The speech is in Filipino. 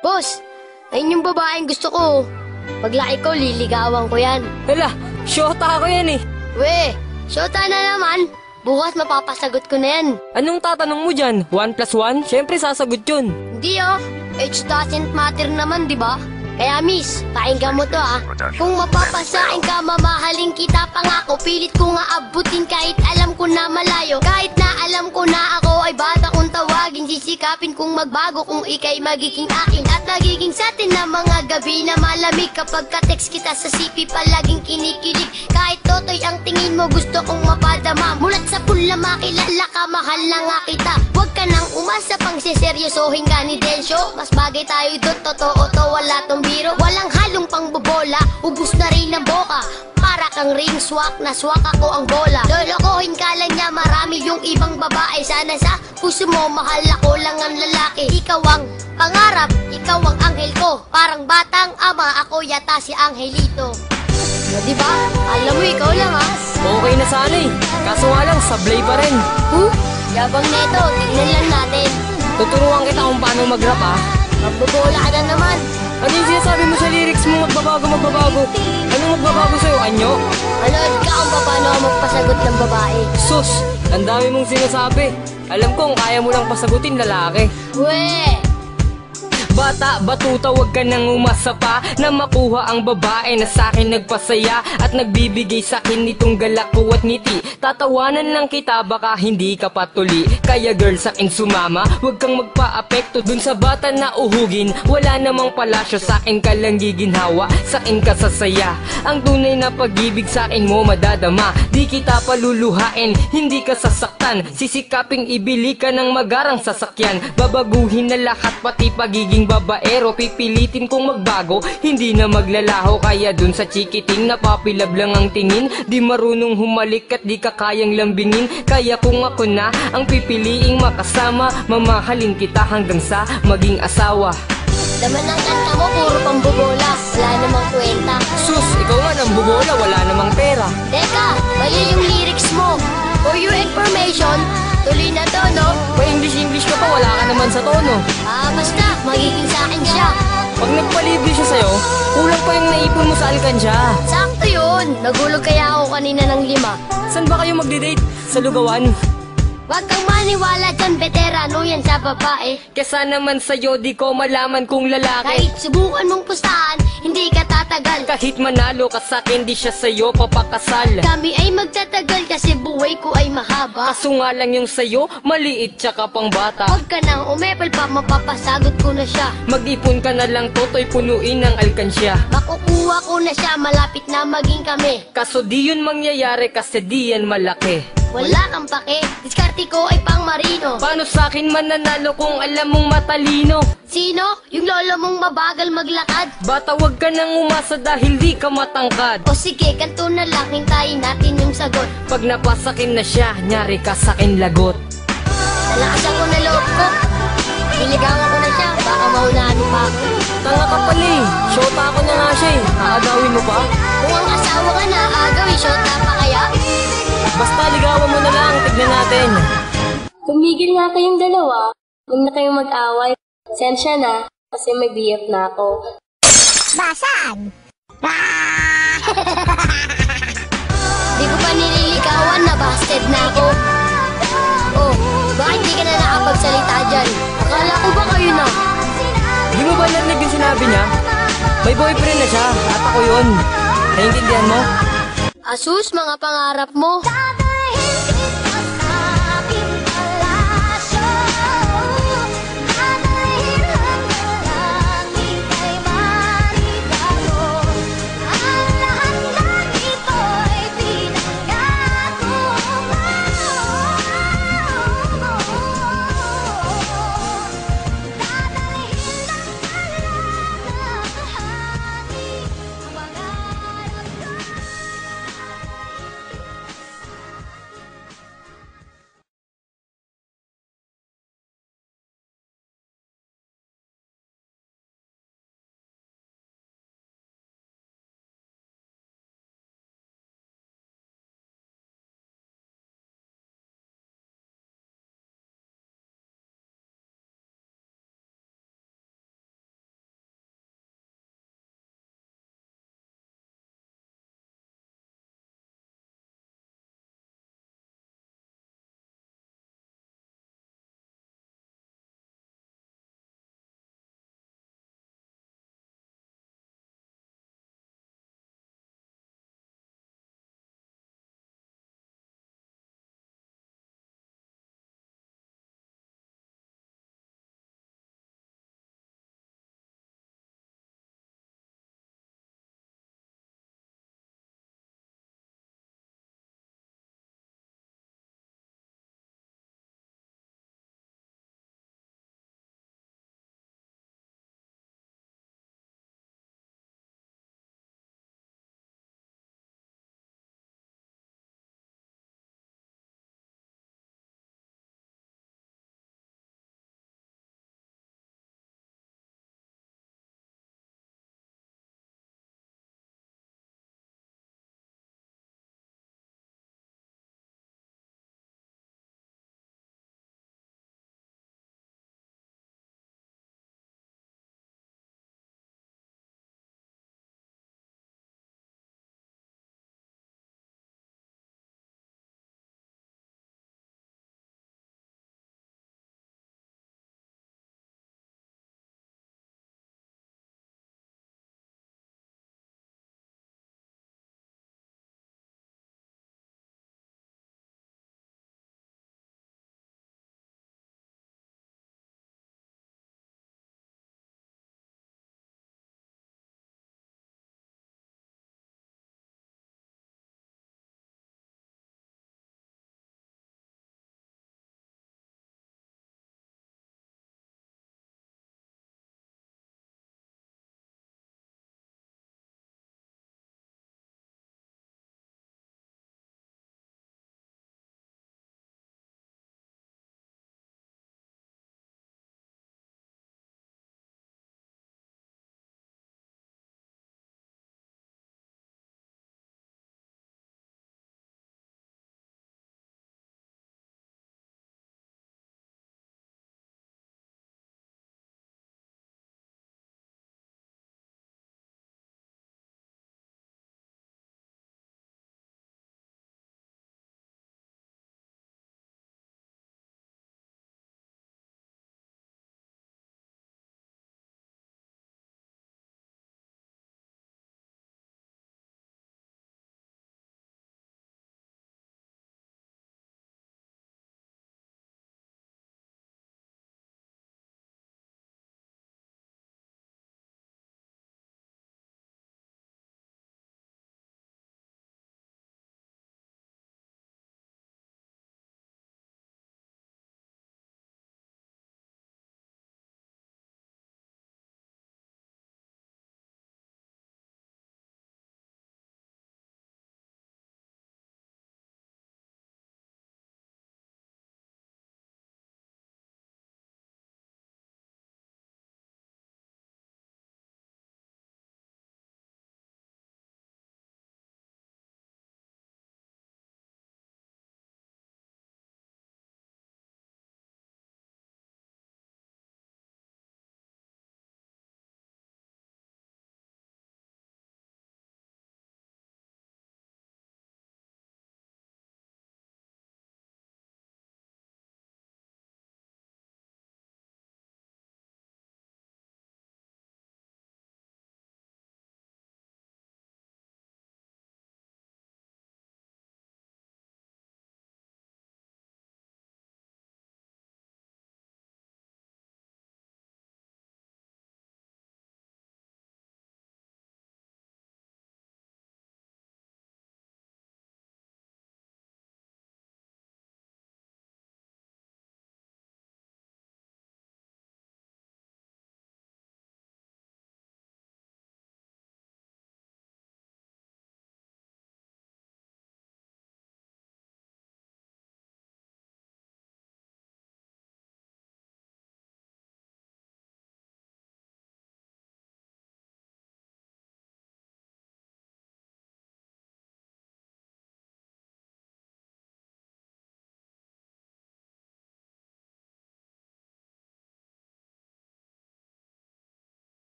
Boss, ayun yung babaeng gusto ko. Paglaki ko, liligawan ko yan. Hala, syota ako yan eh. We, syota na naman. Bukas mapapasagot ko na yan. Anong tatanong mo dyan? 1 plus 1? Siyempre sasagot yun. Hindi oh, age doesn't matter naman, di ba? Kaya miss, pakinggan mo to ah. Kung mapapasain ka, mamahalin kita pangako. Pilit ko nga abutin kahit alam ko na malayo. Kahit na alam ko na ako ay bata kong tawagin. Sisikapin kong magbago kung ikay magiging akin. At nagiging sa atin na mga gabi na malamig. Kapag ka-text kita sa CP palaging kinikilig. Kahit totoy ang tingin mo gusto kong mapadama. Mulat sa pula makilala ka, mahal na nga kita. Huwag ka nang umasa pang siseryosohin ka ni Densyo. Mas bagay tayo doon, totoo to, wala tong biro. Walang halong pangbobola, ubus na rin ang boka. Para kang ring swak, na swak ako ang bola. Lolokohin ka lang niya, marami yung ibang babae. Sana sa puso mo, mahal ako lang ang lalaki. Ikaw ang pangarap, ikaw ang anghel ko. Parang batang ama, ako yata si Angelito. O, diba? Alam mo, ikaw lang ha. Okay na sana eh. Kaso nga lang, sablay pa rin. Huh? Yabang neto, tignan lang natin. Tuturuan kita kung paano mag-rap ah. Magbobola ka na naman. Ano yung sinasabi mo sa lyrics mo? Magbabago, magbabago. Anong magbabago sa'yo? Anyo? Manood ka kung paano magpasagot ng babae. Sus, ang dami mong sinasabi. Alam ko kung kaya mo lang pasagutin lalaki. We! Bata, batuta, wag ka nang umasa pa Na makuha ang babae na sa'kin nagpasaya At nagbibigay sa'kin nitong galak ko at ngiti. Tatawanan lang kita, baka hindi ka patuli Kaya girl, sa'kin sumama Wag kang magpa-apekto dun sa bata na uhugin. Wala namang palasyo, sa'kin ka lang giginhawa Sa'kin ka sasaya. Ang tunay na pag-ibig sa'kin mo madadama Di kita paluluhain, hindi ka sasaktan. Sisikaping ibili ka ng magarang sasakyan Babaguhin na lahat pati pagiging babaero Pipilitin kong magbago, hindi na maglalaho Kaya dun sa chikiting napapilab lang ang tingin Di marunong humalik at di ka kayang lambingin Kaya kung ako na ang pipiliing makasama Mamahalin kita hanggang sa maging asawa Laman ng kanta mo, puro pambobola. Wala namang kwenta. Sus, ikaw nga nang bubola, wala namang pera Teka, mali yung lyrics mo. For your information, tuloy na to, no? Pa English-English ka pa, wala ka naman sa tono Ah, basta, magiging sa akin siya. Pag nagpalibre siya sa'yo, kulang pa yung naipon mo sa alkansya Sakto yun. Nagulog kaya ako kanina ng lima. Saan ba kayo magde-date? Sa lugawan? Huwag kang maniwala dyan, veterano yan sa babae. Kesa naman sa'yo, di ko malaman kung lalaki Kahit subukan mong pustahan, hindi ka tatagal. Kahit manalo ka sa'kin, di siya sa'yo papakasal Kami ay magtatagal kasi buhay ko ay mahaba. Kaso nga lang yung sa'yo, maliit tsaka pang bata Huwag ka nang umepal pa, mapapasagot ko na siya. Mag-ipon ka na lang, toto'y punuin ng alkansya Makukuha ko na siya, malapit na maging kami. Kaso di yun mangyayari kasi di yan malaki Wala kang pake, diskarte ko ay pang marino. Paano sa'kin mananalo kung alam mong matalino? Sino? Yung lolo mong mabagal maglakad? Bata wag ka nang umasa dahil di ka matangkad O sige, kanto na lang, hintayin natin yung sagot. Pag napasakin na siya, nyari ka sa'kin lagot Nalakasan ko na loob ko. Niligawan ko na siya, baka maunahan mo pa ako. Tanga ka pala eh, shota ako na nga siya eh Aagawin mo pa? Kung ang asawa ka na, agawin, shot na pa kaya? Basta ligawan mo na lang, tignan natin Tumigil nga kayong dalawa. Huwag na kayong mag-away. Sensya na, kasi may BF na ako. Di ko pa nililigawan na busted na ako. Oh, bakit di ka na nakapagsalita dyan? Akala ko ba kayo na? Di mo ba narinig yung sinabi niya? May boyfriend na siya, at ako yun Naiintindihan mo? Asus, mga pangarap mo.